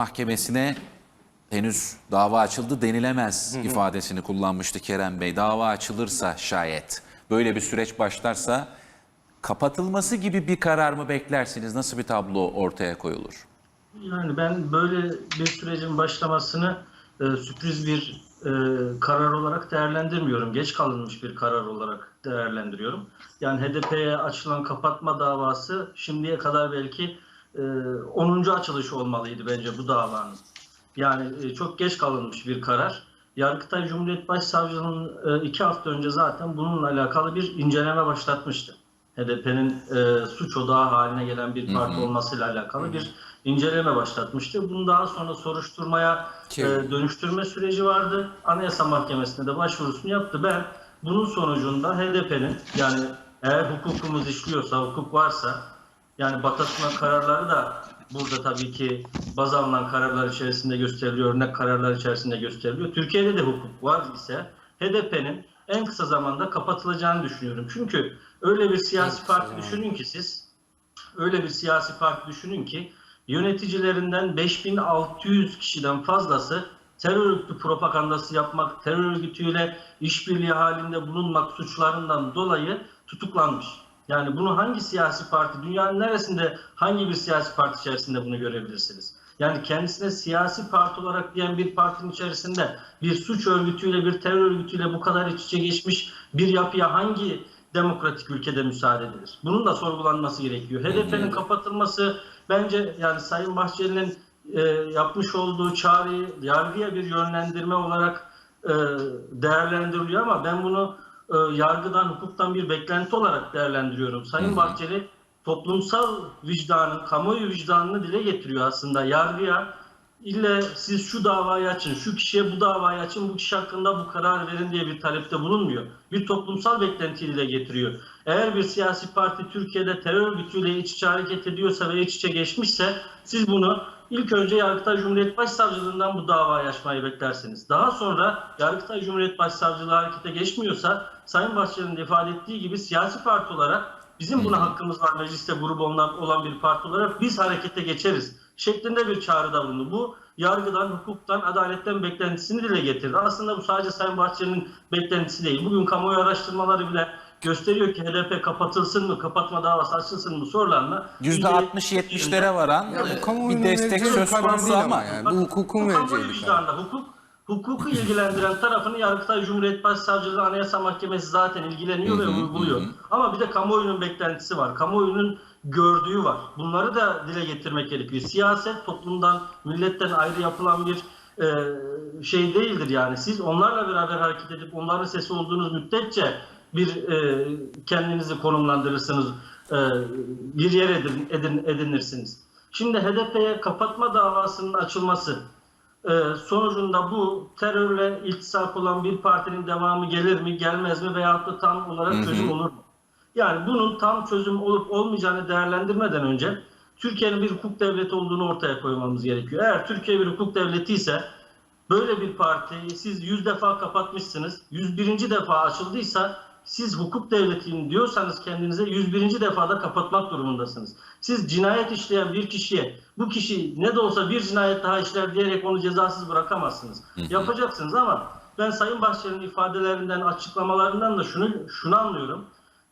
Mahkemesine henüz dava açıldı denilemez ifadesini kullanmıştı Kerem Bey. Dava açılırsa şayet böyle bir süreç başlarsa kapatılması gibi bir karar mı beklersiniz? Nasıl bir tablo ortaya koyulur? Yani ben böyle bir sürecin başlamasını e, sürpriz bir e, karar olarak değerlendirmiyorum. Geç kalınmış bir karar olarak değerlendiriyorum. Yani HDP'ye açılan kapatma davası şimdiye kadar belki e, 10. açılışı olmalıydı bence bu davanın. Yani e, çok geç kalınmış bir karar. Yargıtay Cumhuriyet Başsavcılığı'nın e, iki hafta önce zaten bununla alakalı bir inceleme başlatmıştı. HDP'nin e, suç odağı haline gelen bir parti olmasıyla alakalı bir inceleme başlatmıştı. Bunu daha sonra soruşturmaya Ki- e, dönüştürme süreci vardı. Anayasa Mahkemesi'ne de başvurusunu yaptı. Ben bunun sonucunda HDP'nin yani eğer hukukumuz işliyorsa, hukuk varsa yani Batasuna kararları da burada tabii ki baz alınan kararlar içerisinde gösteriliyor, örnek kararlar içerisinde gösteriliyor. Türkiye'de de hukuk var ise HDP'nin en kısa zamanda kapatılacağını düşünüyorum. Çünkü öyle bir siyasi parti düşünün ki siz, öyle bir siyasi parti düşünün ki yöneticilerinden 5600 kişiden fazlası terör örgütü propagandası yapmak, terör örgütüyle işbirliği halinde bulunmak suçlarından dolayı tutuklanmış. Yani bunu hangi siyasi parti, dünyanın neresinde, hangi bir siyasi parti içerisinde bunu görebilirsiniz? Yani kendisine siyasi parti olarak diyen bir partinin içerisinde bir suç örgütüyle, bir terör örgütüyle bu kadar iç içe geçmiş bir yapıya hangi demokratik ülkede müsaade edilir? Bunun da sorgulanması gerekiyor. HDP'nin kapatılması bence yani Sayın Bahçeli'nin e, yapmış olduğu çağrıyı yargıya bir yönlendirme olarak e, değerlendiriliyor ama ben bunu e, yargıdan, hukuktan bir beklenti olarak değerlendiriyorum. Sayın Bahçeli toplumsal vicdanın, kamuoyu vicdanını dile getiriyor aslında yargıya. İlle siz şu davayı açın, şu kişiye bu davayı açın, bu kişi hakkında bu karar verin diye bir talepte bulunmuyor. Bir toplumsal beklentiyi dile getiriyor. Eğer bir siyasi parti Türkiye'de terör örgütüyle iç içe hareket ediyorsa ve iç içe geçmişse siz bunu ilk önce Yargıtay Cumhuriyet Başsavcılığından bu davayı açmayı beklersiniz. Daha sonra Yargıtay Cumhuriyet Başsavcılığı harekete geçmiyorsa Sayın Bahçeli'nin de ifade ettiği gibi siyasi parti olarak bizim buna hakkımız var mecliste grubu olan, olan bir parti olarak biz harekete geçeriz şeklinde bir çağrıda bulundu. Bu yargıdan, hukuktan, adaletten beklentisini dile getirdi. Aslında bu sadece Sayın Bahçeli'nin beklentisi değil. Bugün kamuoyu araştırmaları bile gösteriyor ki HDP kapatılsın mı, kapatma davası açılsın mı sorularına %60-70'lere varan Ya e, bir destek söz konusu değil ama. yani. Bu hukukun vereceği bir karar. vicdanında hukuk hukuku ilgilendiren tarafını Yargıtay Cumhuriyet Başsavcılığı Anayasa Mahkemesi zaten ilgileniyor ve uyguluyor. Ama bir de kamuoyunun beklentisi var. Kamuoyunun gördüğü var. Bunları da dile getirmek gerekiyor. Siyaset toplumdan, milletten ayrı yapılan bir e, şey değildir yani. Siz onlarla beraber hareket edip onların sesi olduğunuz müddetçe bir e, kendinizi konumlandırırsınız, e, bir yer edin, edin, edinirsiniz. Şimdi HDP'ye kapatma davasının açılması e, sonucunda bu terörle iltisak olan bir partinin devamı gelir mi, gelmez mi veyahut da tam olarak çözüm olur mu? Yani bunun tam çözüm olup olmayacağını değerlendirmeden önce Türkiye'nin bir hukuk devleti olduğunu ortaya koymamız gerekiyor. Eğer Türkiye bir hukuk devleti ise böyle bir partiyi siz 100 defa kapatmışsınız, 101. defa açıldıysa siz hukuk devletiyim diyorsanız kendinize 101. defada kapatmak durumundasınız. Siz cinayet işleyen bir kişiye bu kişi ne de olsa bir cinayet daha işler diyerek onu cezasız bırakamazsınız. Yapacaksınız ama ben Sayın Bahçeli'nin ifadelerinden, açıklamalarından da şunu şunu anlıyorum.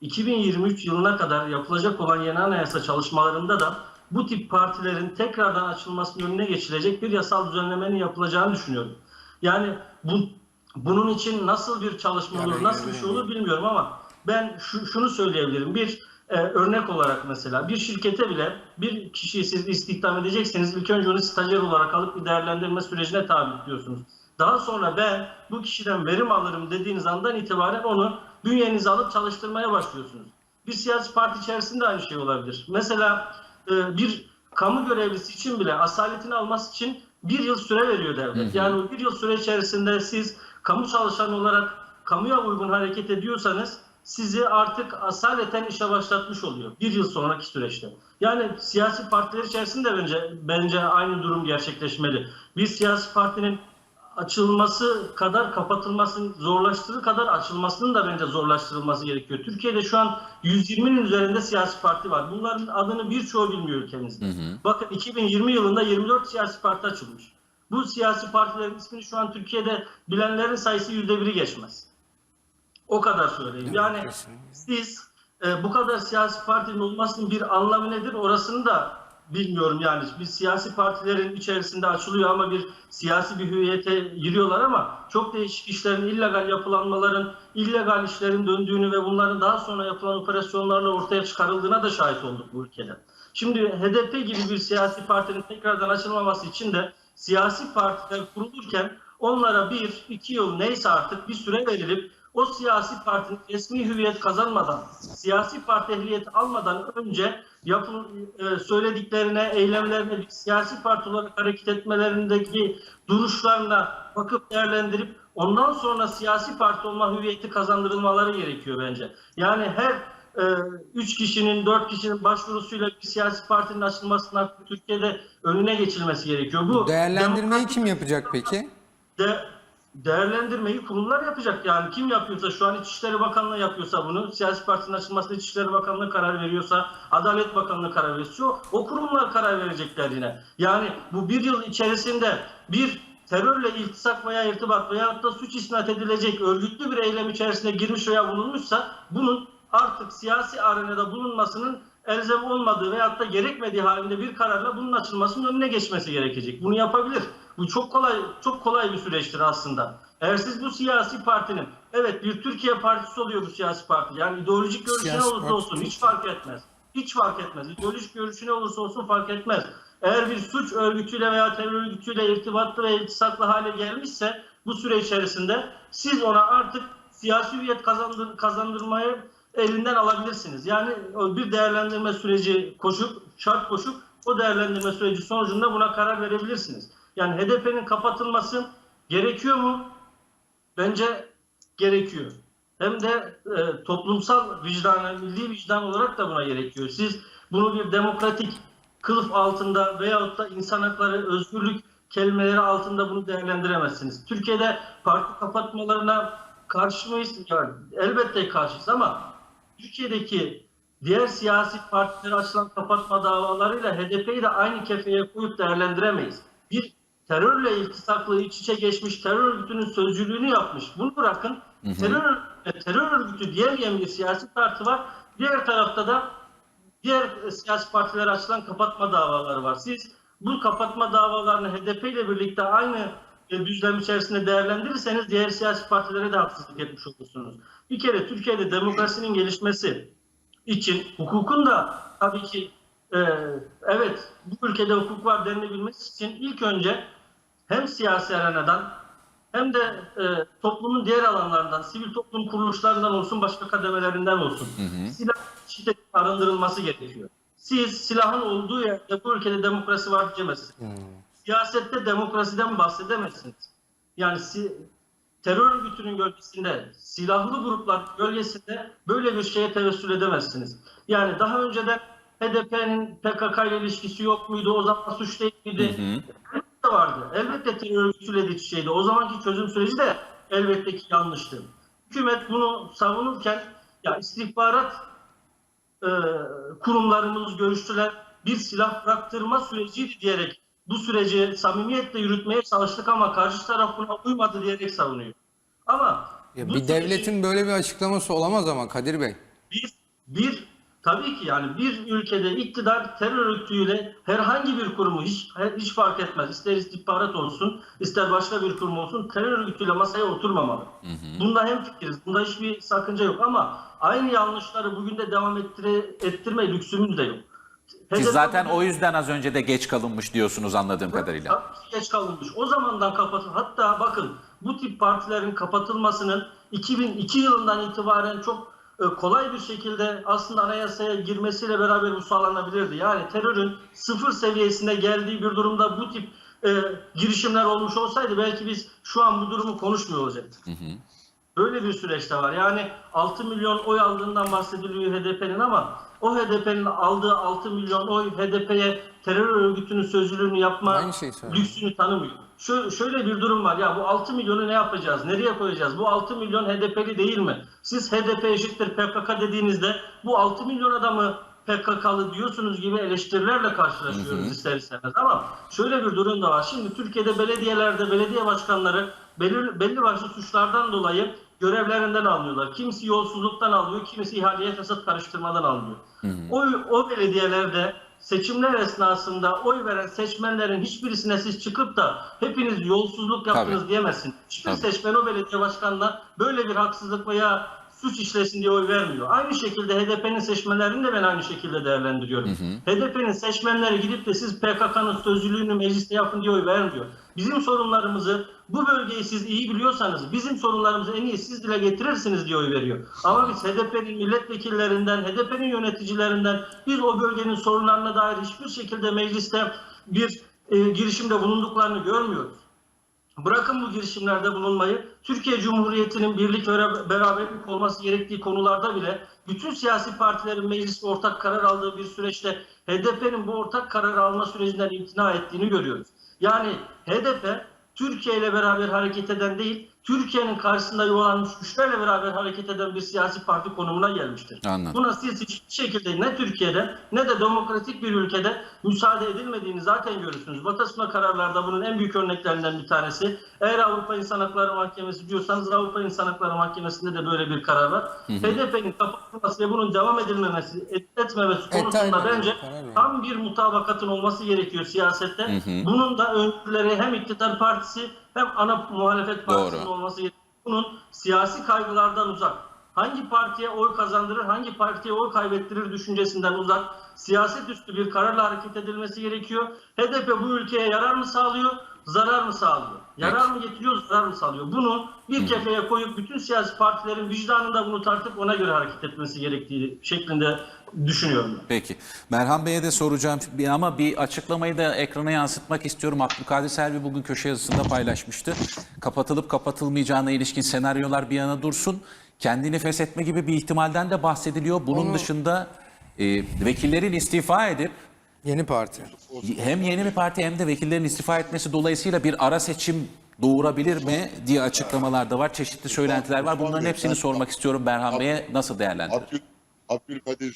2023 yılına kadar yapılacak olan yeni anayasa çalışmalarında da bu tip partilerin tekrardan açılmasının önüne geçilecek bir yasal düzenlemenin yapılacağını düşünüyorum. Yani bu bunun için nasıl bir çalışma olur, nasıl bir şey olur bilmiyorum ama ben şu, şunu söyleyebilirim. Bir e, örnek olarak mesela bir şirkete bile bir kişiyi siz istihdam edecekseniz ilk önce onu stajyer olarak alıp bir değerlendirme sürecine tabi tutuyorsunuz. Daha sonra ben bu kişiden verim alırım dediğiniz andan itibaren onu bünyenize alıp çalıştırmaya başlıyorsunuz. Bir siyasi parti içerisinde aynı şey olabilir. Mesela e, bir kamu görevlisi için bile asaletini alması için bir yıl süre veriyor devlet. Yani o bir yıl süre içerisinde siz kamu çalışanı olarak kamuya uygun hareket ediyorsanız sizi artık asaleten işe başlatmış oluyor. Bir yıl sonraki süreçte. Yani siyasi partiler içerisinde bence bence aynı durum gerçekleşmeli. Bir siyasi partinin açılması kadar kapatılmasının zorlaştırır kadar açılmasının da bence zorlaştırılması gerekiyor. Türkiye'de şu an 120'nin üzerinde siyasi parti var. Bunların adını birçoğu bilmiyor ülkemizde. Bakın 2020 yılında 24 siyasi parti açılmış. Bu siyasi partilerin ismini şu an Türkiye'de bilenlerin sayısı %1'i geçmez. O kadar söyleyeyim. Yani siz e, bu kadar siyasi partinin olmasının bir anlamı nedir? Orasını da bilmiyorum yani. Bir siyasi partilerin içerisinde açılıyor ama bir siyasi bir hüviyete giriyorlar ama çok değişik işlerin, illegal yapılanmaların, illegal işlerin döndüğünü ve bunların daha sonra yapılan operasyonlarla ortaya çıkarıldığına da şahit olduk bu ülkede. Şimdi HDP gibi bir siyasi partinin tekrardan açılmaması için de siyasi partiler kurulurken onlara bir, iki yıl neyse artık bir süre verilip o siyasi partinin resmi hüviyet kazanmadan, siyasi parti ehliyeti almadan önce yapın, e, söylediklerine, eylemlerine, bir siyasi parti olarak hareket etmelerindeki duruşlarına bakıp değerlendirip ondan sonra siyasi parti olma hüviyeti kazandırılmaları gerekiyor bence. Yani her üç kişinin, dört kişinin başvurusuyla bir siyasi partinin açılmasının artık Türkiye'de önüne geçilmesi gerekiyor. Bu Değerlendirmeyi kim yapacak peki? de değerlendirmeyi kurumlar yapacak. Yani kim yapıyorsa şu an İçişleri Bakanlığı yapıyorsa bunu, siyasi partinin açılmasına İçişleri Bakanlığı karar veriyorsa, Adalet Bakanlığı karar veriyorsa o, kurumlar karar verecekler yine. Yani bu bir yıl içerisinde bir terörle iltisak veya irtibat veya da suç isnat edilecek örgütlü bir eylem içerisine girmiş veya bulunmuşsa bunun artık siyasi arenada bulunmasının elzem olmadığı veyahut da gerekmediği halinde bir kararla bunun açılmasının önüne geçmesi gerekecek. Bunu yapabilir. Bu çok kolay çok kolay bir süreçtir aslında. Eğer siz bu siyasi partinin evet bir Türkiye partisi oluyor bu siyasi parti. Yani ideolojik görüşü ne olursa olsun hiç fark etmez. Hiç fark etmez. İdeolojik görüşü ne olursa olsun fark etmez. Eğer bir suç örgütüyle veya terör örgütüyle irtibatlı ve iltisaklı hale gelmişse bu süre içerisinde siz ona artık siyasi hüviyet kazandır, kazandırmayı elinden alabilirsiniz. Yani bir değerlendirme süreci koşup, şart koşup o değerlendirme süreci sonucunda buna karar verebilirsiniz. Yani HDP'nin kapatılması gerekiyor mu? Bence gerekiyor. Hem de e, toplumsal vicdan, milli vicdan olarak da buna gerekiyor. Siz bunu bir demokratik kılıf altında veyahut da insan hakları, özgürlük kelimeleri altında bunu değerlendiremezsiniz. Türkiye'de parti kapatmalarına karşı mıyız? Yani elbette karşıyız ama Türkiye'deki diğer siyasi partilere açılan kapatma davalarıyla HDP'yi de aynı kefeye koyup değerlendiremeyiz. Bir terörle iltisaklı iç içe geçmiş terör örgütünün sözcülüğünü yapmış. Bunu bırakın. Terör, terör örgütü diyemeyen bir siyasi parti var. Diğer tarafta da diğer siyasi partilere açılan kapatma davaları var. Siz bu kapatma davalarını HDP ile birlikte aynı düzlem içerisinde değerlendirirseniz diğer siyasi partilere de haksızlık etmiş olursunuz. Bir kere Türkiye'de demokrasinin gelişmesi için hukukun da tabii ki e, evet bu ülkede hukuk var denilebilmesi için ilk önce hem siyasi arenadan hem de e, toplumun diğer alanlarından, sivil toplum kuruluşlarından olsun, başka kademelerinden olsun. Silah şiddet arındırılması gerekiyor. Siz silahın olduğu yerde bu ülkede demokrasi var diyemezsiniz. Siyasette demokrasiden bahsedemezsiniz. Yani si- terör örgütünün gölgesinde, silahlı gruplar gölgesinde böyle bir şeye tevessül edemezsiniz. Yani daha önceden HDP'nin PKK ile ilişkisi yok muydu? O zaman suç değil miydi? Elbette vardı. Elbette terör örgütüyle iç içeydi. O zamanki çözüm süreci de elbette ki yanlıştı. Hükümet bunu savunurken ya istihbarat e, kurumlarımız görüştüler. Bir silah bıraktırma süreciydi diyerek bu süreci samimiyetle yürütmeye çalıştık ama karşı taraf buna uymadı diyerek savunuyor. Ama Ya bir devletin böyle bir açıklaması olamaz ama Kadir Bey. bir, bir tabii ki yani bir ülkede iktidar terör örgütüyle herhangi bir kurumu hiç hiç fark etmez. İster istihbarat olsun, ister başka bir kurum olsun terör örgütüyle masaya oturmamalı. Bunda hemfikiriz. Bunda hiçbir sakınca yok ama aynı yanlışları bugün de devam ettire, ettirme lüksümüz de yok. Siz zaten o yüzden az önce de geç kalınmış diyorsunuz anladığım kadarıyla. Geç kalınmış. O zamandan kapatın. Hatta bakın bu tip partilerin kapatılmasının 2002 yılından itibaren çok e, kolay bir şekilde aslında anayasaya girmesiyle beraber bu sağlanabilirdi. Yani terörün sıfır seviyesine geldiği bir durumda bu tip e, girişimler olmuş olsaydı belki biz şu an bu durumu konuşmuyor olacaktık. Böyle bir süreçte var. Yani 6 milyon oy aldığından bahsediliyor HDP'nin ama o HDP'nin aldığı 6 milyon oy HDP'ye terör örgütünün sözcülüğünü yapma lüksünü tanımıyor. Şöyle, şöyle bir durum var ya bu 6 milyonu ne yapacağız? Nereye koyacağız? Bu 6 milyon HDP'li değil mi? Siz HDP eşittir PKK dediğinizde bu 6 milyon adamı PKK'lı diyorsunuz gibi eleştirilerle karşılaşıyoruz ister istemez. Ama şöyle bir durum da var. Şimdi Türkiye'de belediyelerde belediye başkanları belirli, belli başlı suçlardan dolayı görevlerinden alınıyorlar. Kimisi yolsuzluktan alıyor, kimisi ihaleye fesat karıştırmadan alıyor. O, o belediyelerde seçimler esnasında oy veren seçmenlerin hiçbirisine siz çıkıp da hepiniz yolsuzluk yaptınız Tabii. diyemezsin. Hiçbir Tabii. seçmen o belediye başkanına böyle bir haksızlık veya suç işlesin diye oy vermiyor. Aynı şekilde HDP'nin seçmenlerini de ben aynı şekilde değerlendiriyorum. HDP'nin seçmenleri gidip de siz PKK'nın sözcülüğünü mecliste yapın diye oy vermiyor. Bizim sorunlarımızı bu bölgeyi siz iyi biliyorsanız bizim sorunlarımızı en iyi siz dile getirirsiniz diye oy veriyor. Ama biz HDP'nin milletvekillerinden, HDP'nin yöneticilerinden biz o bölgenin sorunlarına dair hiçbir şekilde mecliste bir e, girişimde bulunduklarını görmüyoruz. Bırakın bu girişimlerde bulunmayı. Türkiye Cumhuriyeti'nin birlik ve beraberlik olması gerektiği konularda bile bütün siyasi partilerin mecliste ortak karar aldığı bir süreçte HDP'nin bu ortak karar alma sürecinden imtina ettiğini görüyoruz. Yani HDP Türkiye ile beraber hareket eden değil, Türkiye'nin karşısında yuvalanmış güçlerle beraber hareket eden bir siyasi parti konumuna gelmiştir. Anladım. Buna siz hiçbir şekilde ne Türkiye'de ne de demokratik bir ülkede müsaade edilmediğini zaten görürsünüz. Batasına kararlarda bunun en büyük örneklerinden bir tanesi. Eğer Avrupa İnsan Hakları Mahkemesi diyorsanız Avrupa İnsan Hakları Mahkemesi'nde de böyle bir karar var. HDP'nin kapatılması ve bunun devam edilmemesi, et- etmemesi konusunda aynen öyle, bence tam bir mutabakatın olması gerekiyor siyasette. Bunun da öncüleri hem iktidar partisi hem ana muhalefet partisinin Doğru. olması. Bunun siyasi kaygılardan uzak. Hangi partiye oy kazandırır, hangi partiye oy kaybettirir düşüncesinden uzak. Siyaset üstü bir kararla hareket edilmesi gerekiyor. HDP bu ülkeye yarar mı sağlıyor, zarar mı sağlıyor? Yarar mı getiriyor, zarar mı sağlıyor? Bunu bir kefeye koyup bütün siyasi partilerin vicdanında bunu tartıp ona göre hareket etmesi gerektiği şeklinde düşünüyorum. ben. Peki. Merhan Bey'e de soracağım ama bir açıklamayı da ekrana yansıtmak istiyorum. Abdülkadir Selvi bugün köşe yazısında paylaşmıştı. Kapatılıp kapatılmayacağına ilişkin senaryolar bir yana dursun. Kendini feshetme gibi bir ihtimalden de bahsediliyor. Bunun dışında e, vekillerin istifa edip Yeni parti. hem yeni bir parti hem de vekillerin istifa etmesi dolayısıyla bir ara seçim doğurabilir mi diye açıklamalar da var. Çeşitli söylentiler var. Bunların hepsini sormak istiyorum Berhan Bey'e nasıl değerlendiriyor? Abdül, Abdülkadir